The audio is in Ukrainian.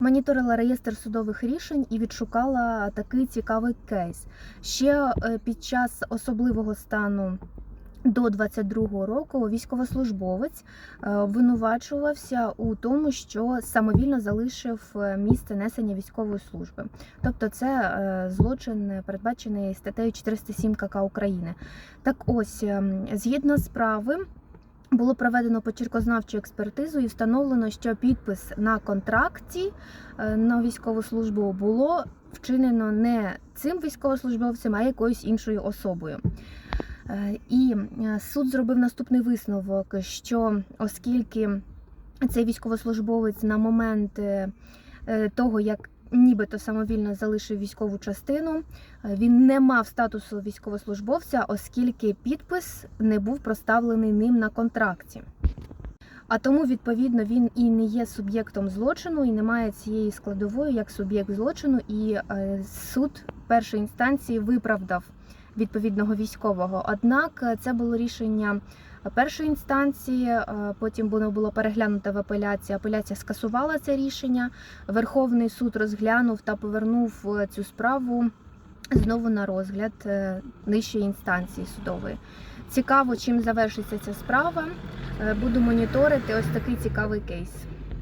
Моніторила реєстр судових рішень і відшукала такий цікавий кейс. Ще е, під час особливого стану до 22-го року військовослужбовець е, обвинувачувався у тому, що самовільно залишив е, місце несення військової служби. Тобто, це злочин передбачений статтею 407 КК України. Так ось, ем, згідно справи. Було проведено почеркознавчу експертизу і встановлено, що підпис на контракті е, на військову службу було вчинено не цим військовослужбовцем, а якоюсь іншою особою. Е, І е, суд зробив наступний висновок, що оскільки цей військовослужбовець на момент того, як нібито самовільно залишив військову частину, е, він не мав статусу військовослужбовця, оскільки підпис не був проставлений ним на контракті. А тому, відповідно, він і не є суб'єктом злочину, і не має цієї складової як суб'єкт злочину. І е, суд першої інстанції виправдав відповідного військового. Однак е, це було рішення першої інстанції, е, потім воно було переглянуто в апеляції. Апеляція скасувала це рішення. Верховний суд розглянув та повернув е, цю справу знову на розгляд нижчої інстанції судової. Цікаво, чим завершиться ця справа. Буду моніторити ось такий цікавий кейс.